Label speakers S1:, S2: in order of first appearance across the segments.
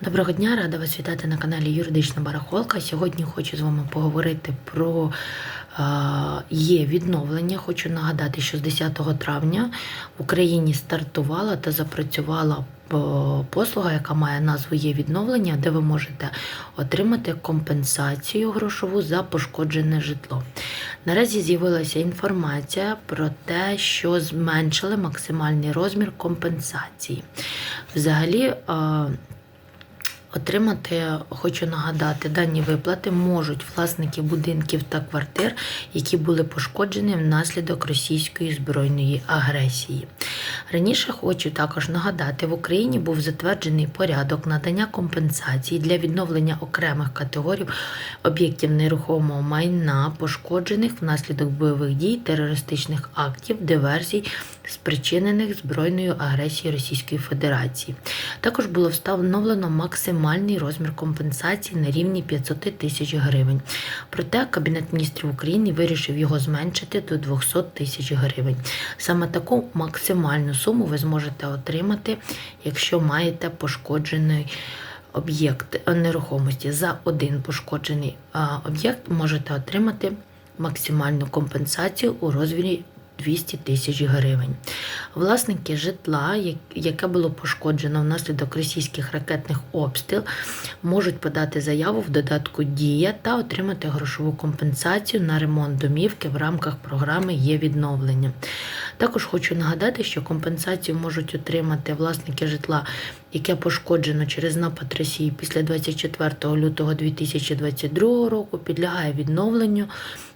S1: Доброго дня, рада вас вітати на каналі Юридична Барахолка. Сьогодні хочу з вами поговорити про е, є відновлення. Хочу нагадати, що з 10 травня в Україні стартувала та запрацювала е, послуга, яка має назву є відновлення, де ви можете отримати компенсацію грошову за пошкоджене житло. Наразі з'явилася інформація про те, що зменшили максимальний розмір компенсації. Взагалі. Отримати, хочу нагадати, дані виплати можуть власники будинків та квартир, які були пошкоджені внаслідок російської збройної агресії. Раніше хочу також нагадати, в Україні був затверджений порядок надання компенсацій для відновлення окремих категорій об'єктів нерухомого майна, пошкоджених внаслідок бойових дій, терористичних актів, диверсій, спричинених збройною агресією Російської Федерації. Також було встановлено максимальний розмір компенсації на рівні 500 тисяч гривень. Проте Кабінет міністрів України вирішив його зменшити до 200 тисяч гривень. Саме таку максимальну суму ви зможете отримати, якщо маєте пошкоджений. Об'єкт нерухомості за один пошкоджений об'єкт можете отримати максимальну компенсацію у розмірі 200 тисяч гривень. Власники житла, яке було пошкоджено внаслідок російських ракетних обстріл, можуть подати заяву в додатку Дія та отримати грошову компенсацію на ремонт домівки в рамках програми є відновлення. Також хочу нагадати, що компенсацію можуть отримати власники житла, яке пошкоджено через напад Росії після 24 лютого 2022 року, підлягає відновленню,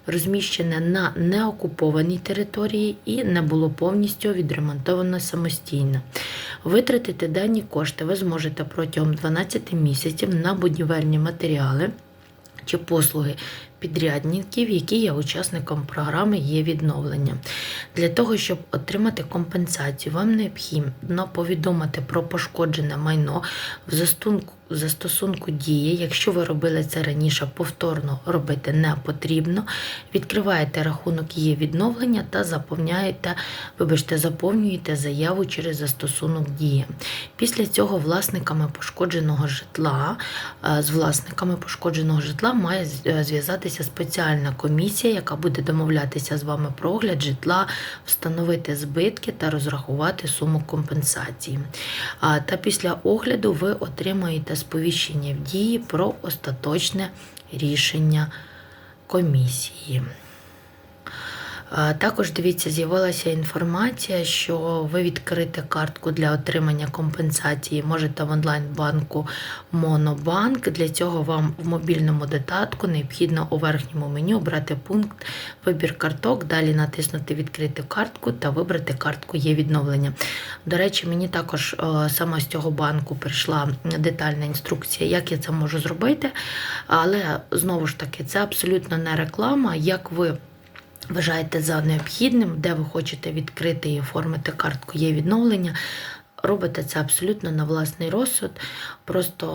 S1: розміщене на неокупованій території і не було повністю відремонтовано самостійно. Витратити дані кошти ви зможете протягом 12 місяців на будівельні матеріали чи послуги підрядників, які є учасником програми є відновлення. Для того, щоб отримати компенсацію, вам необхідно повідомити про пошкоджене майно в застосунку, застосунку дії. Якщо ви робили це раніше, повторно робити не потрібно. Відкриваєте рахунок є відновлення та заповняєте, вибачте, заповнюєте заяву через застосунок дії. Після цього власниками пошкодженого житла е, з власниками пошкодженого житла має з- е, спеціальна комісія, яка буде домовлятися з вами про огляд житла, встановити збитки та розрахувати суму компенсації. Та після огляду ви отримаєте сповіщення в дії про остаточне рішення комісії. Також дивіться, з'явилася інформація, що ви відкрите картку для отримання компенсації можете в онлайн-банку Монобанк. Для цього вам в мобільному додатку необхідно у верхньому меню обрати пункт Вибір карток, далі натиснути Відкрити картку та вибрати картку Є відновлення. До речі, мені також е, саме з цього банку прийшла детальна інструкція, як я це можу зробити. Але знову ж таки, це абсолютно не реклама. Як ви вважаєте за необхідним, де ви хочете відкрити і оформити картку є відновлення. Робите це абсолютно на власний розсуд. Просто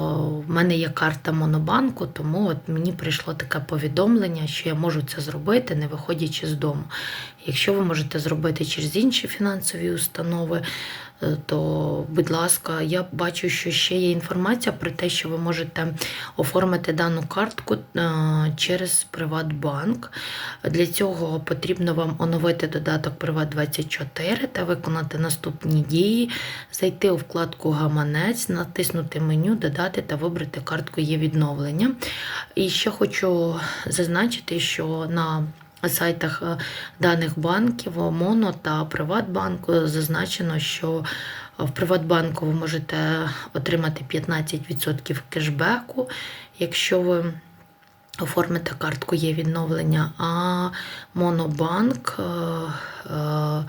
S1: в мене є карта Монобанку, тому от мені прийшло таке повідомлення, що я можу це зробити, не виходячи з дому. Якщо ви можете зробити через інші фінансові установи, то, будь ласка, я бачу, що ще є інформація про те, що ви можете оформити дану картку е, через Приватбанк. Для цього потрібно вам оновити додаток Приват24 та виконати наступні дії, зайти у вкладку Гаманець, натиснути меню, додати та вибрати картку є відновлення. І ще хочу зазначити, що на сайтах е, даних банків Моно та Приватбанку. Зазначено, що в Приватбанку ви можете отримати 15% кешбеку, якщо ви оформите картку є відновлення, а Монобанк е, е, е,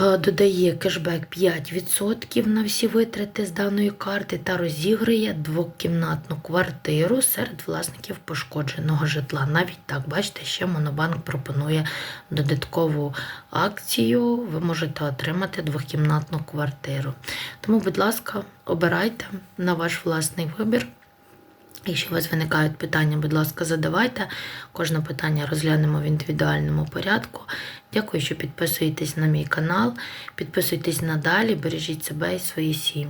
S1: додає кешбек 5% на всі витрати з даної карти та розігрує двокімнатну квартиру серед власників пошкодженого житла. Навіть так, бачите, ще Монобанк пропонує додаткову акцію. Ви можете отримати двокімнатну квартиру. Тому, будь ласка, обирайте на ваш власний вибір. Якщо у вас виникають питання, будь ласка, задавайте. Кожне питання розглянемо в індивідуальному порядку. Дякую, що підписуєтесь на мій канал. Підписуйтесь надалі, бережіть себе і свої сім'ї.